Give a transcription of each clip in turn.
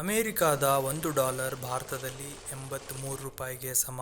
ಅಮೆರಿಕಾದ ಒಂದು ಡಾಲರ್ ಭಾರತದಲ್ಲಿ ಎಂಬತ್ತ್ಮೂರು ರೂಪಾಯಿಗೆ ಸಮ.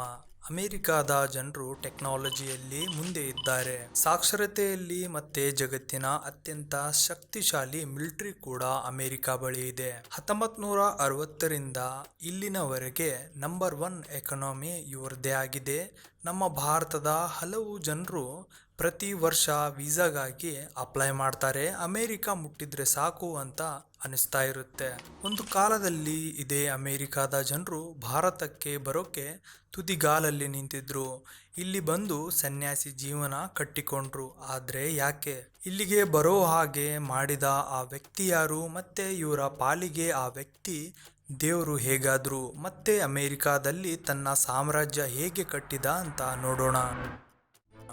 ಅಮೆರಿಕಾದ ಜನರು ಟೆಕ್ನಾಲಜಿಯಲ್ಲಿ ಮುಂದೆ ಇದ್ದಾರೆ. ಸಾಕ್ಷರತೆಯಲ್ಲಿ ಮತ್ತೆ ಜಗತ್ತಿನ ಅತ್ಯಂತ ಶಕ್ತಿಶಾಲಿ ಮಿಲಿಟರಿ ಕೂಡ ಅಮೆರಿಕ ಬಳಿ ಇದೆ. ಹತ್ತೊಂಬತ್ ನೂರ ಅರವತ್ತರಿಂದ ಇಲ್ಲಿನವರೆಗೆ ನಂಬರ್ ಒನ್ ಎಕಾನಮಿ ಇವರದೇ ಆಗಿದೆ. ನಮ್ಮ ಭಾರತದ ಹಲವು ಜನರು ಪ್ರತಿ ವರ್ಷ ವೀಸಾಗಾಗಿ ಅಪ್ಲೈ ಮಾಡ್ತಾರೆ. ಅಮೇರಿಕ ಮುಟ್ಟಿದ್ರೆ ಸಾಕು ಅಂತ ಅನಿಸ್ತಾ ಇರುತ್ತೆ. ಒಂದು ಕಾಲದಲ್ಲಿ ಇದೇ ಅಮೇರಿಕಾದ ಜನರು ಭಾರತಕ್ಕೆ ಬರೋಕೆ ತುದಿಗಾಲಲ್ಲಿ ನಿಂತಿದ್ರು. ಇಲ್ಲಿ ಬಂದು ಸನ್ಯಾಸಿ ಜೀವನ ಕಟ್ಟಿಕೊಂಡ್ರು. ಆದರೆ ಯಾಕೆ? ಇಲ್ಲಿಗೆ ಬರೋ ಹಾಗೆ ಮಾಡಿದ ಆ ವ್ಯಕ್ತಿ ಯಾರು? ಮತ್ತೆ ಇವರ ಪಾಲಿಗೆ ಆ ವ್ಯಕ್ತಿ ದೇವರು ಹೇಗಾದರೂ ಮತ್ತೆ ಅಮೇರಿಕಾದಲ್ಲಿ ತನ್ನ ಸಾಮ್ರಾಜ್ಯ ಹೇಗೆ ಕಟ್ಟಿದ ಅಂತ ನೋಡೋಣ.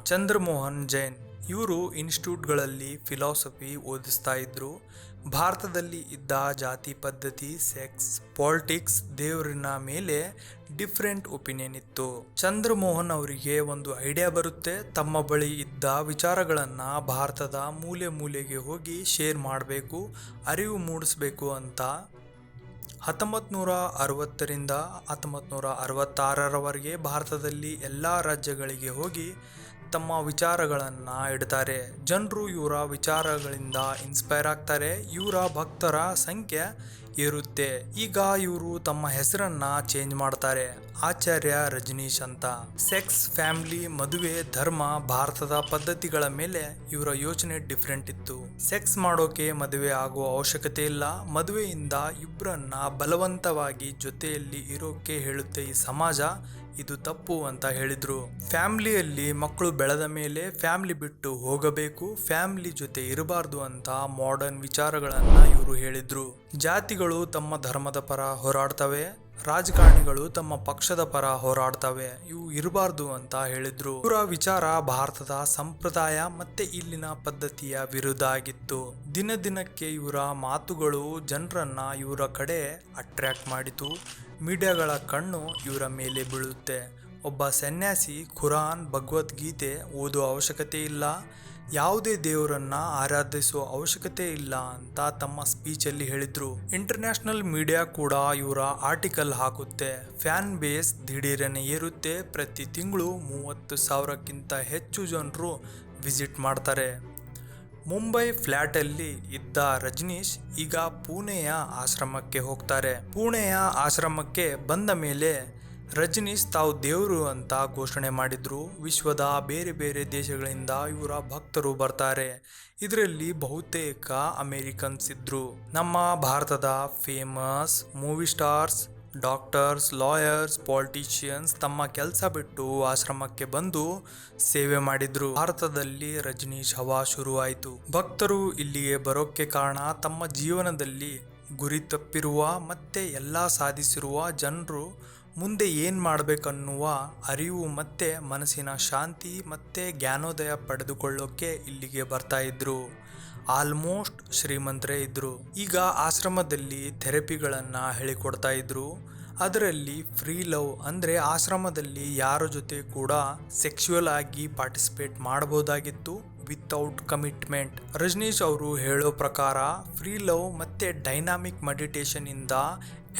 ಚಂದ್ರಮೋಹನ್ ಜೈನ್ ಇವರು ಇನ್ಸ್ಟಿಟ್ಯೂಟ್ಗಳಲ್ಲಿ ಫಿಲಾಸಫಿ ಓದಿಸ್ತಾ ಇದ್ರು. ಭಾರತದಲ್ಲಿ ಇದ್ದ ಜಾತಿ ಪದ್ಧತಿ, ಸೆಕ್ಸ್, ಪಾಲಿಟಿಕ್ಸ್ ದೇವರಿನ ಮೇಲೆ ಡಿಫ್ರೆಂಟ್ ಒಪಿನಿಯನ್ ಇತ್ತು. ಚಂದ್ರಮೋಹನ್ ಅವರಿಗೆ ಒಂದು ಐಡಿಯಾ ಬರುತ್ತೆ, ತಮ್ಮ ಬಳಿ ಇದ್ದ ವಿಚಾರಗಳನ್ನು ಭಾರತದ ಮೂಲೆ ಮೂಲೆಗೆ ಹೋಗಿ ಶೇರ್ ಮಾಡಬೇಕು, ಅರಿವು ಮೂಡಿಸ್ಬೇಕು ಅಂತ. ಹತ್ತೊಂಬತ್ತು ನೂರ ಅರವತ್ತರಿಂದ ಹತ್ತೊಂಬತ್ತು ನೂರ ಅರವತ್ತಾರರವರೆಗೆ ಭಾರತದಲ್ಲಿ ಎಲ್ಲ ರಾಜ್ಯಗಳಿಗೆ ಹೋಗಿ ತಮ್ಮ ವಿಚಾರಗಳನ್ನು ಇಡ್ತಾರೆ. ಜನರು ಇವರ ವಿಚಾರಗಳಿಂದ ಇನ್ಸ್ಪೈರ್ ಆಗ್ತಾರೆ. ಇವರ ಭಕ್ತರ ಸಂಖ್ಯೆ ಇರುತ್ತೆ ಈಗ ಇವರು ತಮ್ಮ ಹೆಸರನ್ನ ಚೇಂಜ್ ಮಾಡ್ತಾರೆ. ಆಚಾರ್ಯ ರಜನೀಶ್ ಅಂತ. ಸೆಕ್ಸ್ ಫ್ಯಾಮಿಲಿ ಮದುವೆ, ಧರ್ಮ, ಭಾರತದ ಪದ್ಧತಿಗಳ ಮೇಲೆ ಇವರ ಯೋಚನೆ ಡಿಫ್ರೆಂಟ್ ಇತ್ತು. ಸೆಕ್ಸ್ ಮಾಡೋಕೆ ಮದುವೆ ಆಗುವ ಅವಶ್ಯಕತೆ ಇಲ್ಲ. ಮದುವೆಯಿಂದ ಇಬ್ಬರನ್ನ ಬಲವಂತವಾಗಿ ಜೊತೆಯಲ್ಲಿ ಇರೋಕೆ ಹೇಳುತ್ತೆ ಈ ಸಮಾಜ. ಇದು ತಪ್ಪು ಅಂತ ಹೇಳಿದ್ರು. ಫ್ಯಾಮಿಲಿಯಲ್ಲಿ ಮಕ್ಕಳು ಬೆಳೆದ ಮೇಲೆ ಫ್ಯಾಮಿಲಿ ಬಿಟ್ಟು ಹೋಗಬೇಕು, ಫ್ಯಾಮಿಲಿ ಜೊತೆ ಇರಬಾರ್ದು ಅಂತ ಮಾಡರ್ನ್ ವಿಚಾರಗಳನ್ನ ಇವರು ಹೇಳಿದ್ರು. ಜಾತಿಗಳು ತಮ್ಮ ಧರ್ಮದ ಪರ ಹೋರಾಡ್ತವೆ. ರಾಜಕಾರಣಿಗಳು ತಮ್ಮ ಪಕ್ಷದ ಪರ ಹೋರಾಡ್ತವೆ. ಇವು ಇರಬಾರ್ದು ಅಂತ ಹೇಳಿದ್ರು. ಇವರ ವಿಚಾರ ಭಾರತದ ಸಂಪ್ರದಾಯ ಮತ್ತೆ ಇಲ್ಲಿನ ಪದ್ಧತಿಯ ವಿರುದ್ಧ ಆಗಿತ್ತು. ದಿನ ದಿನಕ್ಕೆ ಇವರ ಮಾತುಗಳು ಜನರನ್ನ ಇವರ ಕಡೆ ಅಟ್ರಾಕ್ಟ್ ಮಾಡಿತು. ಮೀಡಿಯಾಗಳ ಕಣ್ಣು ಇವರ ಮೇಲೆ ಬೀಳುತ್ತೆ. ಒಬ್ಬ ಸನ್ಯಾಸಿ ಖುರಾನ್ ಭಗವದ್ಗೀತೆ ಓದುವ ಅವಶ್ಯಕತೆ ಇಲ್ಲ. ಯಾವುದೇ ದೇವರನ್ನ ಆರಾಧಿಸುವ ಅವಶ್ಯಕತೆ ಇಲ್ಲ ಅಂತ ತಮ್ಮ ಸ್ಪೀಚಲ್ಲಿ ಹೇಳಿದ್ರು. ಇಂಟರ್ನ್ಯಾಷನಲ್ ಮೀಡಿಯಾ ಕೂಡ ಇವರ ಆರ್ಟಿಕಲ್ ಹಾಕುತ್ತೆ. ಫ್ಯಾನ್ ಬೇಸ್ ದಿಢೀರನೆ ಏರುತ್ತೆ. ಪ್ರತಿ ತಿಂಗಳು ಮೂವತ್ತು ಸಾವಿರಕ್ಕಿಂತ ಹೆಚ್ಚು ಜನರು ವಿಸಿಟ್ ಮಾಡ್ತಾರೆ. ಮುಂಬೈ ಫ್ಲ್ಯಾಟಲ್ಲಿ ಇದ್ದ ರಜನೀಶ್ ಈಗ ಪುಣೆಯ ಆಶ್ರಮಕ್ಕೆ ಹೋಗ್ತಾರೆ. ಪುಣೆಯ ಆಶ್ರಮಕ್ಕೆ ಬಂದ ಮೇಲೆ ರಜನೀಶ್ ತಾವು ದೇವರು ಅಂತ ಘೋಷಣೆ ಮಾಡಿದ್ರು. ವಿಶ್ವದ ಬೇರೆ ಬೇರೆ ದೇಶಗಳಿಂದ ಇವರ ಭಕ್ತರು ಬರ್ತಾರೆ. ಇದರಲ್ಲಿ ಬಹುತೇಕ ಅಮೇರಿಕನ್ಸ್ ಇದ್ರು. ನಮ್ಮ ಭಾರತದ famous movie stars, doctors, lawyers, politicians ತಮ್ಮ ಕೆಲಸ ಬಿಟ್ಟು ಆಶ್ರಮಕ್ಕೆ ಬಂದು ಸೇವೆ ಮಾಡಿದ್ರು. ಭಾರತದಲ್ಲಿ ರಜನೀಶ್ ಹವಾ ಶುರುವಾಯಿತು. ಭಕ್ತರು ಇಲ್ಲಿಗೆ ಬರೋಕ್ಕೆ ಕಾರಣ ತಮ್ಮ ಜೀವನದಲ್ಲಿ ಗುರಿ ತಪ್ಪಿರುವ ಮತ್ತೆ ಎಲ್ಲ ಸಾಧಿಸಿರುವ ಜನರು ಮುಂದೆ ಏನು ಮಾಡಬೇಕನ್ನುವ ಅರಿವು ಮತ್ತೆ ಮನಸ್ಸಿನ ಶಾಂತಿ ಮತ್ತೆ ಜ್ಞಾನೋದಯ ಪಡೆದುಕೊಳ್ಳೋಕೆ ಇಲ್ಲಿಗೆ ಬರ್ತಾ ಇದ್ರು. ಆಲ್ಮೋಸ್ಟ್ ಶ್ರೀಮಂತರೇ ಇದ್ದರು ಈಗ ಆಶ್ರಮದಲ್ಲಿ ಥೆರಪಿಗಳನ್ನು ಹೇಳಿಕೊಡ್ತಾ ಇದ್ರು. ಅದರಲ್ಲಿ ಫ್ರೀ ಲವ್ ಅಂದರೆ ಆಶ್ರಮದಲ್ಲಿ ಯಾರ ಜೊತೆ ಕೂಡ ಸೆಕ್ಷುವಲ್ ಆಗಿ ಪಾರ್ಟಿಸಿಪೇಟ್ ಮಾಡಬಹುದಾಗಿತ್ತು ವಿತೌಟ್ ಕಮಿಟ್ಮೆಂಟ್. ರಜನೀಶ್ ಅವರು ಹೇಳೋ ಪ್ರಕಾರ ಫ್ರೀ ಲವ್ ಮತ್ತು ಡೈನಾಮಿಕ್ ಮೆಡಿಟೇಷನ್ ಇಂದ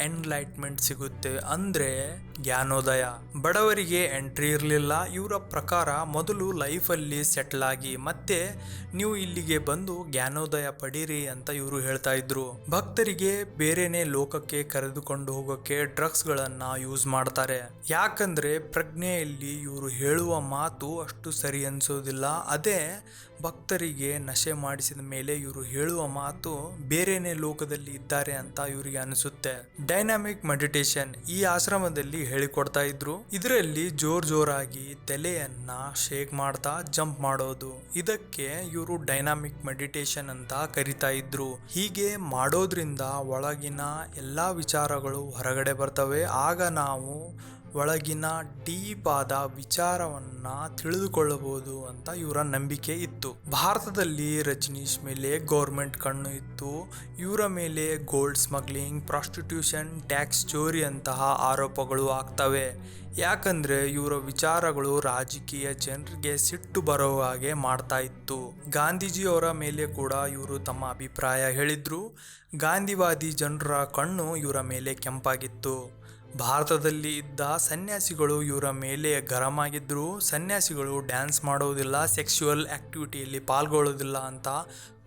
ಎನ್ಲೈಟ್ಮೆಂಟ್ ಸಿಗುತ್ತೆ ಅಂದ್ರೆ ಜ್ಞಾನೋದಯ. ಬಡವರಿಗೆ ಎಂಟ್ರಿ ಇರಲಿಲ್ಲ. ಇವರ ಪ್ರಕಾರ ಮೊದಲು ಲೈಫಲ್ಲಿ ಸೆಟ್ಲ್ ಆಗಿ ಮತ್ತೆ ನೀವು ಇಲ್ಲಿಗೆ ಬಂದು ಜ್ಞಾನೋದಯ ಪಡೀರಿ ಅಂತ ಇವರು ಹೇಳ್ತಾ ಇದ್ರು. ಭಕ್ತರಿಗೆ ಬೇರೆನೆ ಲೋಕಕ್ಕೆ ಕರೆದುಕೊಂಡು ಹೋಗೋಕೆ ಡ್ರಗ್ಸ್ಗಳನ್ನ ಯೂಸ್ ಮಾಡ್ತಾರೆ. ಯಾಕಂದ್ರೆ ಪ್ರಜ್ಞೆಯಲ್ಲಿ ಇವರು ಹೇಳುವ ಮಾತು ಅಷ್ಟು ಸರಿ ಅನ್ಸೋದಿಲ್ಲ. ಅದೇ ಭಕ್ತರಿಗೆ ನಶೆ ಮಾಡಿಸಿದ ಮೇಲೆ ಇವರು ಹೇಳುವ ಮಾತು ಬೇರೆನೆ ಲೋಕದಲ್ಲಿ ಇದ್ದಾರೆ ಅಂತ ಇವರಿಗೆ ಅನಿಸುತ್ತೆ. ಡೈನಾಮಿಕ್ ಮೆಡಿಟೇಷನ್ ಈ ಆಶ್ರಮದಲ್ಲಿ ಹೇಳಿಕೊಡ್ತಾ ಇದ್ರು. ಇದರಲ್ಲಿ ಜೋರ್ ಜೋರಾಗಿ ತಲೆಯನ್ನ ಶೇಕ್ ಮಾಡ್ತಾ ಜಂಪ್ ಮಾಡೋದು. ಇದಕ್ಕೆ ಇವರು ಡೈನಾಮಿಕ್ ಮೆಡಿಟೇಷನ್ ಅಂತ ಕರಿತಾ ಇದ್ರು. ಹೀಗೆ ಮಾಡೋದ್ರಿಂದ ಒಳಗಿನ ಎಲ್ಲಾ ವಿಚಾರಗಳು ಹೊರಗಡೆ ಬರ್ತವೆ. ಆಗ ನಾವು ಒಳಗಿನ ಡೀಪಾದ ವಿಚಾರವನ್ನ ತಿಳಿದುಕೊಳ್ಳಬಹುದು ಅಂತ ಇವರ ನಂಬಿಕೆ ಇತ್ತು. ಭಾರತದಲ್ಲಿ ರಜನೀಶ್ ಮೇಲೆ ಗೌರ್ಮೆಂಟ್ ಕಣ್ಣು ಇತ್ತು. ಇವರ ಮೇಲೆ ಗೋಲ್ಡ್ ಸ್ಮಗ್ಲಿಂಗ್ ಪ್ರಾಸ್ಟಿಟ್ಯೂಷನ್ ಟ್ಯಾಕ್ಸ್ ಚೋರಿ ಅಂತಹ ಆರೋಪಗಳು ಆಗ್ತವೆ. ಯಾಕಂದ್ರೆ ಇವರ ವಿಚಾರಗಳು ರಾಜಕೀಯ ಜನರಿಗೆ ಸಿಟ್ಟು ಬರೋ ಹಾಗೆ ಮಾಡ್ತಾ ಇತ್ತು. ಗಾಂಧೀಜಿಯವರ ಮೇಲೆ ಕೂಡ ಇವರು ತಮ್ಮ ಅಭಿಪ್ರಾಯ ಹೇಳಿದ್ರು. ಗಾಂಧಿವಾದಿ ಜನರ ಕಣ್ಣು ಇವರ ಮೇಲೆ ಕೆಂಪಾಗಿತ್ತು. ಭಾರತದಲ್ಲಿ ಇದ್ದ ಸನ್ಯಾಸಿಗಳು ಇವರ ಮೇಲೆ ಗರಂ ಆಗಿದ್ರು ಸನ್ಯಾಸಿಗಳು ಡ್ಯಾನ್ಸ್ ಮಾಡೋದಿಲ್ಲ, ಸೆಕ್ಸುವಲ್ ಆ್ಯಕ್ಟಿವಿಟಿಯಲ್ಲಿ ಪಾಲ್ಗೊಳ್ಳೋದಿಲ್ಲ ಅಂತ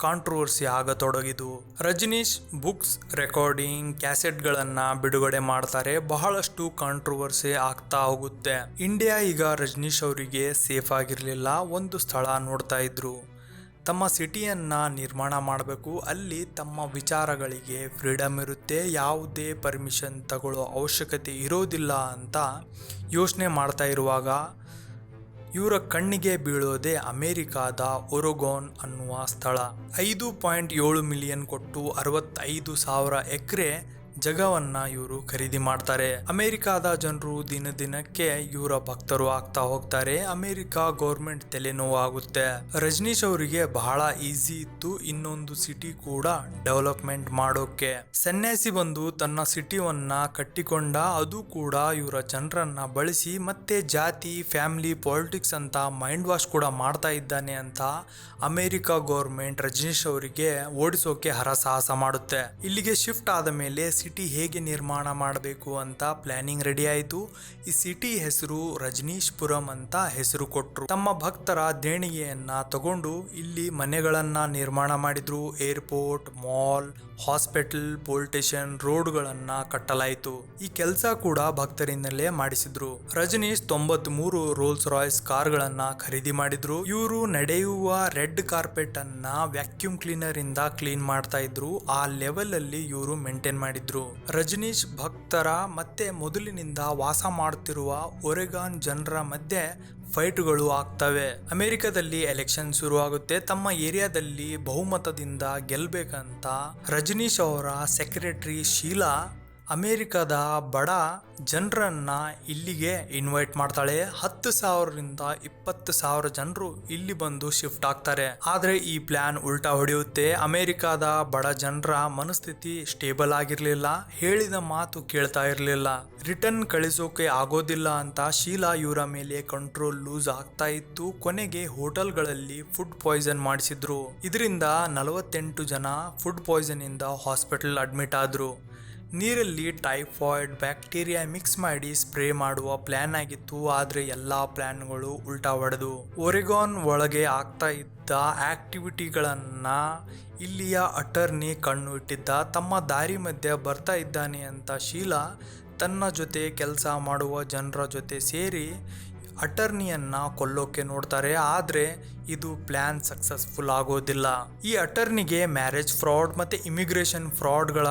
ಕಾಂಟ್ರವರ್ಸಿ ಆಗತೊಡಗಿದು ರಜನೀಶ್ ಬುಕ್ಸ್ ರೆಕಾರ್ಡಿಂಗ್ ಕ್ಯಾಸೆಟ್ಗಳನ್ನು ಬಿಡುಗಡೆ ಮಾಡ್ತಾರೆ, ಬಹಳಷ್ಟು ಕಾಂಟ್ರವರ್ಸಿ ಆಗ್ತಾ ಹೋಗುತ್ತೆ. ಇಂಡಿಯಾ ಈಗ ರಜನೀಶ್ ಅವರಿಗೆ ಸೇಫ್ ಆಗಿರಲಿಲ್ಲ, ಒಂದು ಸ್ಥಳ ನೋಡ್ತಾ ಇದ್ರು. ತಮ್ಮ ಸಿಟಿಯನ್ನು ನಿರ್ಮಾಣ ಮಾಡಬೇಕು. ಅಲ್ಲಿ ತಮ್ಮ ವಿಚಾರಗಳಿಗೆ ಫ್ರೀಡಮ್ ಇರುತ್ತೆ. ಯಾವುದೇ ಪರ್ಮಿಷನ್ ತಗೊಳ್ಳೋ ಅವಶ್ಯಕತೆ ಇರೋದಿಲ್ಲ ಅಂತ ಯೋಚನೆ ಮಾಡ್ತಾ ಇರುವಾಗ ಇವರ ಕಣ್ಣಿಗೆ ಬೀಳೋದೇ ಅಮೇರಿಕಾದ ಒರೊಗೋನ್ ಅನ್ನುವ ಸ್ಥಳ. ಐದು ಪಾಯಿಂಟ್ ಏಳು ಮಿಲಿಯನ್ ಕೊಟ್ಟು ಅರವತ್ತೈದು ಸಾವಿರ ಎಕರೆ ಜಗವನ್ನ ಇವರು ಖರೀದಿ ಮಾಡ್ತಾರೆ. ಅಮೆರಿಕಾದ ಜನರು ದಿನ ದಿನಕ್ಕೆ ಇವರ ಭಕ್ತರು ಆಗ್ತಾ ಹೋಗ್ತಾರೆ. ಅಮೆರಿಕ ಗೌರ್ಮೆಂಟ್ ತಲೆನೋವಾಗುತ್ತೆ ರಜನೀಶ್ ಅವರಿಗೆ ಬಹಳ ಈಸಿ ಇತ್ತು. ಇನ್ನೊಂದು ಸಿಟಿ ಕೂಡ ಡೆವಲಪ್ಮೆಂಟ್ ಮಾಡೋಕೆ. ಸನ್ಯಾಸಿ ಬಂದು ತನ್ನ ಸಿಟಿವನ್ನ ಕಟ್ಟಿಕೊಂಡ ಅದು ಕೂಡ ಇವರ ಜನರನ್ನ ಬಳಸಿ ಮತ್ತೆ ಜಾತಿ, ಫ್ಯಾಮಿಲಿ, ಪಾಲಿಟಿಕ್ಸ್ ಅಂತ ಮೈಂಡ್ ವಾಶ್ ಕೂಡ ಮಾಡ್ತಾ ಇದ್ದಾನೆ ಅಂತ ಅಮೆರಿಕ ಗೌರ್ಮೆಂಟ್ ರಜನೀಶ್ ಅವರಿಗೆ ಓಡಿಸೋಕೆ ಹರಸಾಹಸ ಮಾಡುತ್ತೆ. ಇಲ್ಲಿಗೆ ಶಿಫ್ಟ್ ಆದ ಮೇಲೆ ಸಿಟಿ ಹೇಗೆ ನಿರ್ಮಾಣ ಮಾಡಬೇಕು ಅಂತ ಪ್ಲಾನಿಂಗ್ ರೆಡಿ ಆಯಿತು. ಈ ಸಿಟಿ ಹೆಸರು ರಜನೀಶ್ಪುರಂ ಅಂತ ಹೆಸರು ಕೊಟ್ಟರು ತಮ್ಮ ಭಕ್ತರ ದೇಣಿಗೆಯನ್ನ ತಗೊಂಡು ಇಲ್ಲಿ ಮನೆಗಳನ್ನು ನಿರ್ಮಾಣ ಮಾಡಿದ್ರು. ಏರ್ಪೋರ್ಟ್, ಮಾಲ್ ಹಾಸ್ಪಿಟಲ್ ಸ್ಟೇಷನ್ ರೋಡ್ಗಳನ್ನ ಕಟ್ಟಲಾಯಿತು. ಈ ಕೆಲಸ ಕೂಡ ಭಕ್ತರಿಂದಲೇ ಮಾಡಿಸಿದ್ರು. ರಜನೀಶ್ ತೊಂಬತ್ ಮೂರು ರೋಲ್ಸ್ ರಾಯ್ಸ್ ಕಾರ್ಗಳನ್ನ ಖರೀದಿ ಮಾಡಿದ್ರು. ಇವರು ನಡೆಯುವ ರೆಡ್ ಕಾರ್ಪೆಟ್ ಅನ್ನ ವ್ಯಾಕ್ಯೂಮ್ ಕ್ಲೀನರ್ ಇಂದ ಕ್ಲೀನ್ ಮಾಡ್ತಾ ಇದ್ರು. ಆ ಲೆವೆಲ್ ಅಲ್ಲಿ ಇವರು ಮೇಂಟೈನ್ ಮಾಡಿದ್ರು. ರಜನೀಶ್ ಭಕ್ತರ ಮತ್ತೆ ಮೊದಲಿನಿಂದ ವಾಸ ಮಾಡುತ್ತಿರುವ ಒರೆಗಾನ್ ಜನರ ಮಧ್ಯೆ ಫೈಟ್ಗಳು ಆಗ್ತವೆ. ಅಮೆರಿಕದಲ್ಲಿ ಎಲೆಕ್ಷನ್ ಶುರುವಾಗುತ್ತೆ. ತಮ್ಮ ಏರಿಯಾದಲ್ಲಿ ಬಹುಮತದಿಂದ ಗೆಲ್ಬೇಕಂತ ರಜನೀಶ್ ಅವರ ಸೆಕ್ರೆಟರಿ ಶೀಲಾ ಅಮೆರಿಕದ ಬಡ ಜನರನ್ನ ಇಲ್ಲಿಗೆ ಇನ್ವೈಟ್ ಮಾಡ್ತಾಳೆ. ಹತ್ತು ಸಾವಿರದಿಂದ ಇಪ್ಪತ್ತು ಸಾವಿರ ಜನರು ಇಲ್ಲಿ ಬಂದು ಶಿಫ್ಟ್ ಆಗ್ತಾರೆ. ಆದ್ರೆ ಈ ಪ್ಲಾನ್ ಉಲ್ಟಾ ಹೊಡೆಯುತ್ತೆ. ಅಮೇರಿಕಾದ ಬಡ ಜನರ ಮನಸ್ಥಿತಿ ಸ್ಟೇಬಲ್ ಆಗಿರ್ಲಿಲ್ಲ. ಹೇಳಿದ ಮಾತು ಕೇಳ್ತಾ ಇರಲಿಲ್ಲ. ರಿಟರ್ನ್ ಕಳಿಸೋಕೆ ಆಗೋದಿಲ್ಲ ಅಂತ ಶೀಲಾ ಇವರ ಮೇಲೆ ಕಂಟ್ರೋಲ್ ಲೂಸ್ ಆಗ್ತಾ ಇತ್ತು. ಕೊನೆಗೆ ಹೋಟೆಲ್ಗಳಲ್ಲಿ ಫುಡ್ ಪಾಯ್ಸನ್ ಮಾಡಿಸಿದ್ರು. ಇದರಿಂದ ನಲವತ್ತೆಂಟು ಜನ ಫುಡ್ ಪಾಯ್ಸನ್ ಇಂದ ಹಾಸ್ಪಿಟಲ್ ಅಡ್ಮಿಟ್ ಆದ್ರು. ನೀರಲ್ಲಿ ಟೈಫಾಯ್ಡ್ ಬ್ಯಾಕ್ಟೀರಿಯಾ ಮಿಕ್ಸ್ ಮಾಡಿ ಸ್ಪ್ರೇ ಮಾಡುವ ಪ್ಲಾನ್ ಆಗಿತ್ತು, ಆದರೆ ಎಲ್ಲ ಪ್ಲ್ಯಾನ್ಗಳು ಉಲ್ಟಾ ಹೊಡೆದು ಒರೆಗಾನ್ ಒಳಗೆ ಆಗ್ತಾ ಇದ್ದ ಆಕ್ಟಿವಿಟಿಗಳನ್ನು ಇಲ್ಲಿಯ ಅಟರ್ನಿ ಕಣ್ಣು ಇಟ್ಟಿದ್ದ, ತಮ್ಮ ದಾರಿ ಮಧ್ಯೆ ಬರ್ತಾ ಇದ್ದಾನೆ ಅಂತ ಶೀಲಾ ತನ್ನ ಜೊತೆ ಕೆಲಸ ಮಾಡುವ ಜನರ ಜೊತೆ ಸೇರಿ ಅಟರ್ನಿಯನ್ನು ಕೊಲ್ಲೋಕೆ ನೋಡ್ತಾರೆ, ಆದರೆ ಇದು ಪ್ಲ್ಯಾನ್ ಸಕ್ಸಸ್ಫುಲ್ ಆಗೋದಿಲ್ಲ. ಈ ಅಟರ್ನಿಗೆ ಮ್ಯಾರೇಜ್ ಫ್ರಾಡ್ ಮತ್ತು ಇಮಿಗ್ರೇಷನ್ ಫ್ರಾಡ್ಗಳ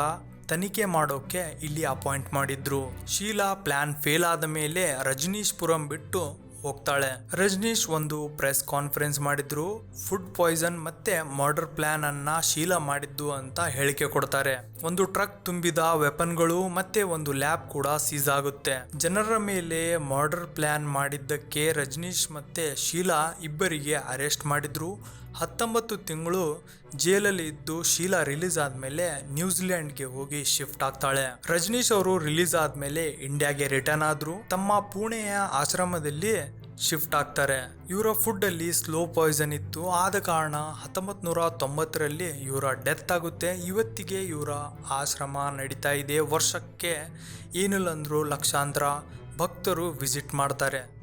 ತನಿಖೆ ಮಾಡೋಕೆ ಇಲ್ಲಿ ಅಪಾಯಿಂಟ್ ಮಾಡಿದ್ರು. ಶೀಲಾ ಪ್ಲಾನ್ ಫೇಲ್ ಆದ ಮೇಲೆ ರಜನೀಶ್ಪುರಂ ಬಿಟ್ಟು ಹೋಗ್ತಾಳೆ. ರಜನೀಶ್ ಒಂದು ಪ್ರೆಸ್ ಕಾನ್ಫರೆನ್ಸ್ ಮಾಡಿದ್ರು. ಫುಡ್ ಪಾಯ್ಸನ್ ಮತ್ತೆ ಮರ್ಡರ್ ಪ್ಲಾನ್ ಅನ್ನ ಶೀಲಾ ಮಾಡಿದ್ದು ಅಂತ ಹೇಳಿಕೆ ಕೊಡ್ತಾರೆ. ಒಂದು ಟ್ರಕ್ ತುಂಬಿದ ವೆಪನ್ಗಳು ಮತ್ತೆ ಒಂದು ಲ್ಯಾಬ್ ಕೂಡ ಸೀಸ್ ಆಗುತ್ತೆ. ಜನರ ಮೇಲೆ ಮರ್ಡರ್ ಪ್ಲಾನ್ ಮಾಡಿದ್ದಕ್ಕೆ ರಜನೀಶ್ ಮತ್ತೆ ಶೀಲಾ ಇಬ್ಬರಿಗೆ ಅರೆಸ್ಟ್ ಮಾಡಿದ್ರು. ಹತ್ತೊಂಬತ್ತು ತಿಂಗಳು ಜೈಲಲ್ಲಿ ಇದ್ದು ಶೀಲಾ ರಿಲೀಸ್ ಆದಮೇಲೆ ನ್ಯೂಜಿಲೆಂಡ್ಗೆ ಹೋಗಿ ಶಿಫ್ಟ್ ಆಗ್ತಾಳೆ. ರಜನೀಶ್ ಅವರು ರಿಲೀಸ್ ಆದಮೇಲೆ ಇಂಡಿಯಾಗೆ ರಿಟರ್ನ್ ಆದ್ರು. ತಮ್ಮ ಪುಣೆಯ ಆಶ್ರಮದಲ್ಲಿ ಶಿಫ್ಟ್ ಆಗ್ತಾರೆ. ಇವರ ಫುಡ್ ಅಲ್ಲಿ ಸ್ಲೋ ಪಾಯ್ಸನ್ ಇತ್ತು. ಆದ ಕಾರಣ ಹತ್ತೊಂಬತ್ ನೂರ ತೊಂಬತ್ತರಲ್ಲಿ ಇವರ ಡೆತ್ ಆಗುತ್ತೆ. ಇವತ್ತಿಗೆ ಇವರ ಆಶ್ರಮ ನಡೀತಾ ಇದೆ. ವರ್ಷಕ್ಕೆ ಏನಿಲ್ಲ ಅಂದ್ರು ಲಕ್ಷಾಂತರ ಭಕ್ತರು ವಿಸಿಟ್ ಮಾಡ್ತಾರೆ.